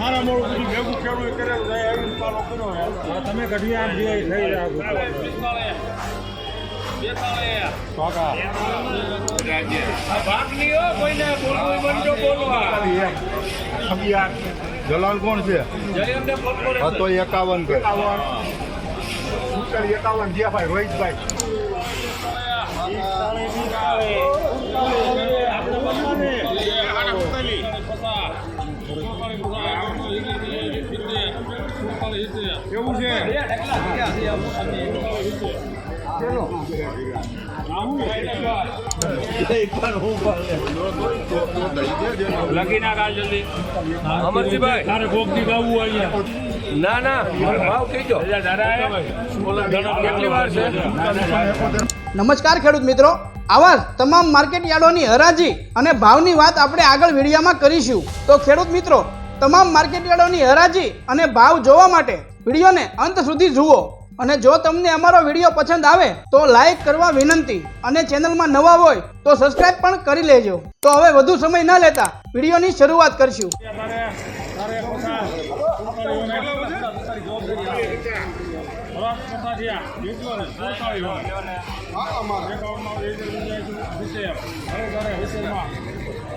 મારા મોડું બધું ભેગું ખેડૂત કરેલું છે એવી પાલો કર્યો તમે ઘડી આમ જે થઈ રહ્યા જલાલ કોણ છે? હતો એકાવન એકાવન. એકાવન? જીયાભાઈ રોહિતભાઈ. એવું છે લખી નાખ આ જલ્દી અમરજીભાઈ. તારે ભોગથી ગાવું અહીંયા. ના ના ભાવ કીજો કેટલી વાર છે? નમસ્કાર ખેડૂત મિત્રો. આવા તમામ માર્કેટ યાર્ડોની હરાજી અને ભાવની વાત આપણે આગળ વિડીયામાં કરીશું. તો ખેડૂત મિત્રો તમામ માર્કેટયાર્ડોની હરાજી અને ભાવ જોવા માટે વિડીયોને અંત સુધી જુઓ. અને જો તમને અમારો વીડિયો પસંદ આવે તો લાઈક કરવા વિનંતી અને ચેનલમાં નવા હોય તો સબસ્ક્રાઇબ પણ કરી લેજો. તો હવે વધુ સમય ન લેતા વિડીયોની શરૂઆત કરશું.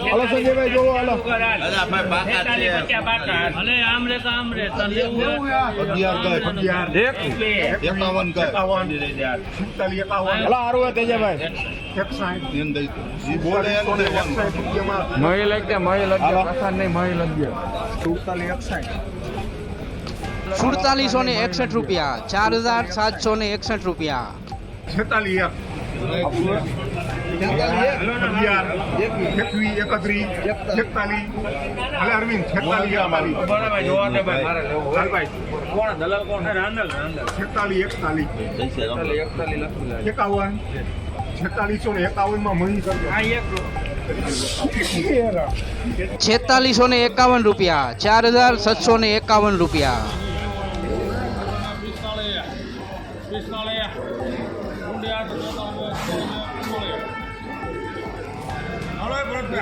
હાલો સંજયભાઈ જોવો હાલો. અગિયાર કઈ એકાવન કઈ હાલો આરું હોય તેજાભાઈ એમ દઈ જી બોલે એમ દેવાનું. મહી લગજે મહી લગજે હાલો. પ્રસાદ નહીં મહી લગજે સુડતાલીસો ને એકસઠ રૂપિયા ચાર હજાર સાતસો ને એકસઠ રૂપિયા. છેતાલીસ અગિયાર એકવીસ એકત્રીસ એકતાલીસ ભલે અરવિંદ છેતાલીસ એકાવન છેતાલીસો ને એકાવન ને એકાવન રૂપિયા, ચાર હજાર સાતસો ને એકાવન રૂપિયા.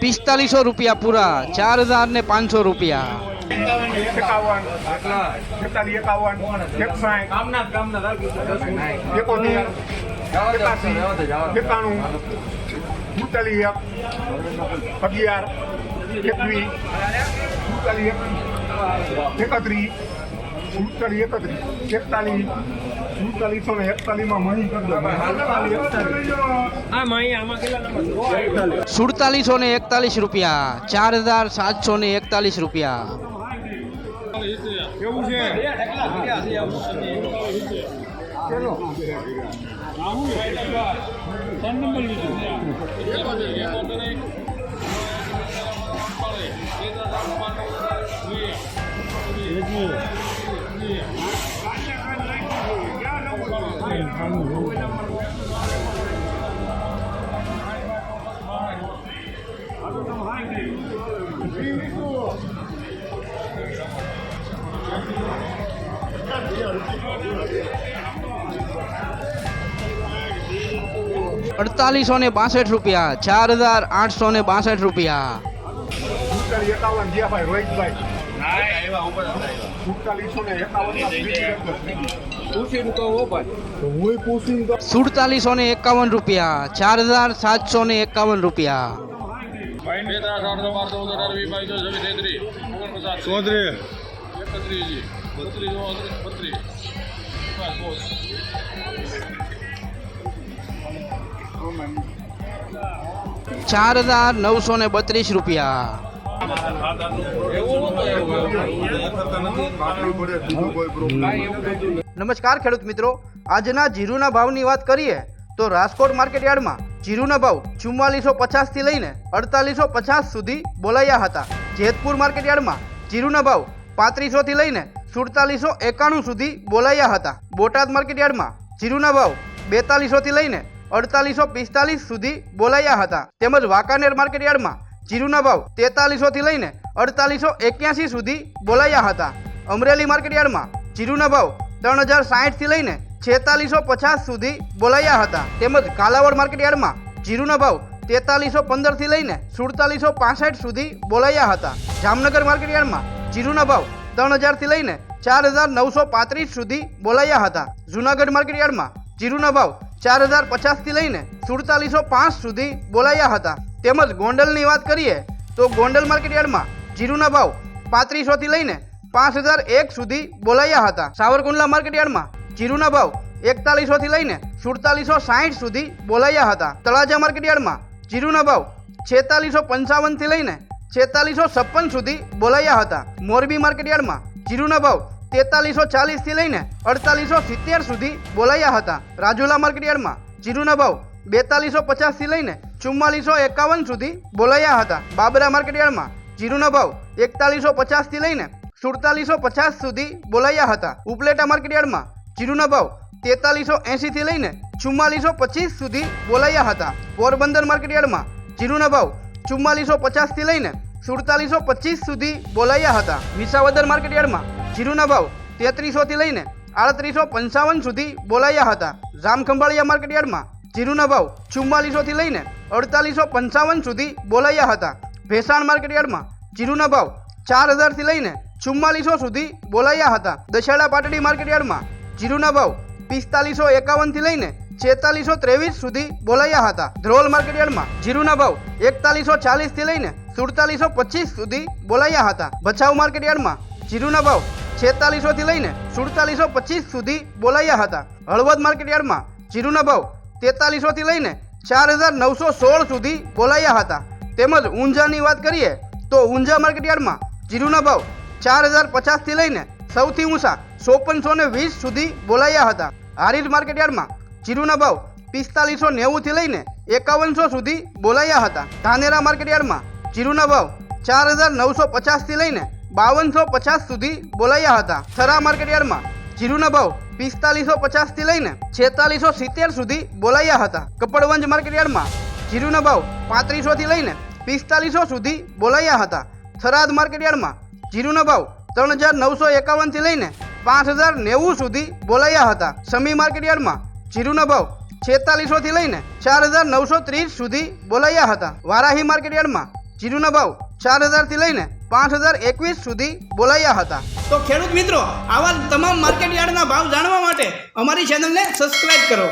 એકોતેર રૂપિયા પૂરા ચાર હજાર અગિયાર એકવીસ રૂપિયા એકત્રીસ સુડતાલીસ એકત્રીસ. એકતાલીસ. સુડતાલીસો ને એકતાલીસમાં મહી કરી સુડતાલીસો ને એકતાલીસ રૂપિયા. ચાર હજાર સાતસો ને એકતાલીસ રૂપિયા. કેવું છે? અડતાલીસો ને બાસઠ રૂપિયા ચાર હજાર આઠસો ને બાસઠ રૂપિયા સુડતાલીસ ને એકાવન રૂપિયા, ચાર હજાર સાતસો ને એકાવન રૂપિયા. ચાર હજાર નવસો ને બત્રીસ રૂપિયા. નમસ્કાર ખેડૂત મિત્રો. આજના જીરુના ભાવની વાત કરીએ તો રાજકોટ માર્કેટ યાર્ડમાં જીરુના ભાવ ચુમ્માલીસો પચાસથી લઈને અડતાલીસો પચાસ સુધી બોલાયા હતા. જેતપુર માર્કેટ યાર્ડમાં જીરુના ભાવ પાંત્રીસોથી લઈને સુડતાલીસો એકાણું સુધી બોલાયા હતા. બોટાદ માર્કેટ યાર્ડમાં જીરુના ભાવ બેતાલીસોથી લઈને અડતાલીસો પિસ્તાલીસ સુધી બોલાયા હતા. તેમજ વાંકાનેર માર્કેટ યાર્ડમાં જીરુના ભાવ તેતાલીસોથી લઈને અડતાલીસો એક્યાસી સુધી બોલાયા હતા. અમરેલી માર્કેટ યાર્ડમાં જીરુના ભાવ ત્રણ હજાર સાહીઠથી લઈને છેતાલીસો પચાસ સુધી બોલાયા હતા. તેમજ કાલાવડ માર્કેટ યાર્ડમાં જીરુના ભાવ તેતાલીસો પંદરથી લઈને સુડતાલીસો પાસઠ સુધી બોલાયા હતા. જામનગર માર્કેટ યાર્ડમાં જીરુના ભાવ ત્રણ હજારથી લઈને ચાર હજાર નવસો પાંત્રીસ સુધી બોલાયા હતા. જુનાગઢ માર્કેટ યાર્ડમાં જીરુના ભાવ ચાર હજાર પચાસથી લઈને સુડતાલીસો પાંચ સુધી બોલાયા હતા. તેમજ ગોંડલની વાત કરીએ તો ગોંડલ માર્કેટ યાર્ડમાં જીરુના ભાવ પાંત્રીસોથી લઈને પાંચ હજાર એક સુધી બોલાયા હતા. સાવરકુંડલા માર્કેટયાર્ડમાં જીરુના ભાવ એકતાલીસોથી લઈને સુડતાલીસો સાહીઠ સુધી બોલાયા હતા. તળાજા માર્કેટયાર્ડમાં જીરુના ભાવ છેતાલીસો પંચાવનથી લઈને છેતાલીસો છપ્પન સુધી બોલાયા હતા. મોરબી માર્કેટયાર્ડમાં જીરુના ભાવ તેતાલીસો ચાલીસથી લઈને અડતાલીસો સિત્તેર સુધી બોલાયા હતા. રાજુલા માર્કેટયાર્ડમાં જીરુના ભાવ બેતાલીસો પચાસથી લઈને ચુમ્માલીસો એકાવન સુધી બોલાયા હતા. બાબરા માર્કેટ યાર્ડમાં જીરુના ભાવ એકતાલીસો પચાસથી લઈને સુડતાલીસો પચાસ સુધી બોલાયા હતા. ઉપલેટા માર્કેટયાર્ડમાં જીરુના ભાવ તેતાલીસો એંશીથી લઈને ચુમ્માલીસો પચીસ સુધી બોલાયા હતા. પોરબંદર માર્કેટયાર્ડમાં જીરુના ભાવ ચુમ્માલીસો પચાસથી લઈને સુડતાલીસો પચીસ સુધી બોલાયા હતા. વિસાવદર માર્કેટયાર્ડમાં જીરુના ભાવ તેત્રીસોથી લઈને આડત્રીસો પંચાવન સુધી બોલાયા હતા. જામખંભાળિયા માર્કેટયાર્ડમાં જીરુના ભાવ ચુમ્માલીસોથી લઈને અડતાલીસો પંચાવન સુધી બોલાયા હતા. ભેસાણ માર્કેટ યાર્ડમાં જીરુના ભાવ ચાર હજારથી લઈને ચુમ્માલીસો સુધી બોલાયા હતા. દશેડા પાટડી માર્કેટ યાર્ડમાં જીરુના ભાવ પિસ્તાલીસો એકાવનથી લઈને છેતાલીસો ત્રેવીસ સુધી બોલાયા હતા. ધ્રોલ માર્કેટ યાર્ડમાં જીરુના ભાવ એકતાલીસો ચાલીસથી લઈને સુડતાલીસો પચીસ સુધી બોલાયા હતા. ભચાઉ માર્કેટ યાર્ડમાં જીરુના ભાવ છેતાલીસોથી લઈને સુડતાલીસો પચીસ સુધી બોલાયા હતા. હળવદ માર્કેટ યાર્ડમાં જીરુના ભાવ તેતાલીસોથી લઈને ચાર હજાર નવસો સોળ સુધી બોલાયા હતા. તેમજ ઊંઝાની વાત કરીએ તો ઊંઝા માર્કેટયાર્ડમાં જીરુના ભાવ ચાર હજાર પચાસથી લઈને સૌથી ઊંચા ચોપનસો ને વીસ સુધી બોલાયા હતા. હારીજ માર્કેટયાર્ડમાં જીરુના ભાવ પિસ્તાલીસો નેવુંથી લઈને એકાવનસો સુધી બોલાયા હતા. ધાનેરા માર્કેટયાર્ડમાં જીરુના ભાવ ચાર હજાર નવસો પચાસથી લઈને બાવનસો પચાસ સુધી બોલાયા હતા. થરા માર્કેટયાર્ડમાં જીરુના ભાવ પિસ્તાલીસો પચાસથી લઈને છેતાલીસો સિત્તેર સુધી બોલાયા હતા. કપડવંજ માર્કેટ યાર્ડમાં જીરુના ભાવ પાંત્રીસોથી લઈને પિસ્તાલીસો સુધી બોલાયા હતા. થરાદ માર્કેટયાર્ડમાં જીરુનો ભાવ ત્રણ હજાર નવસો એકાવનથી લઈને પાંચ હજાર નેવું સુધી બોલાયા હતા. સમી માર્કેટ યાર્ડમાં જીરુના ભાવ છેતાલીસોથી લઈને ચાર હજાર નવસો ત્રીસ સુધી બોલાયા હતા. વારાહી માર્કેટયાર્ડમાં જીરુનો ભાવ ચાર હજારથી લઈને પાંચ હજાર એકવીસ સુધી બોલાયા હતા. તો ખેડૂત મિત્રો, આવા તમામ માર્કેટયાર્ડના ભાવ જાણવા માટે અમારી ચેનલને સબસ્ક્રાઇબ કરો.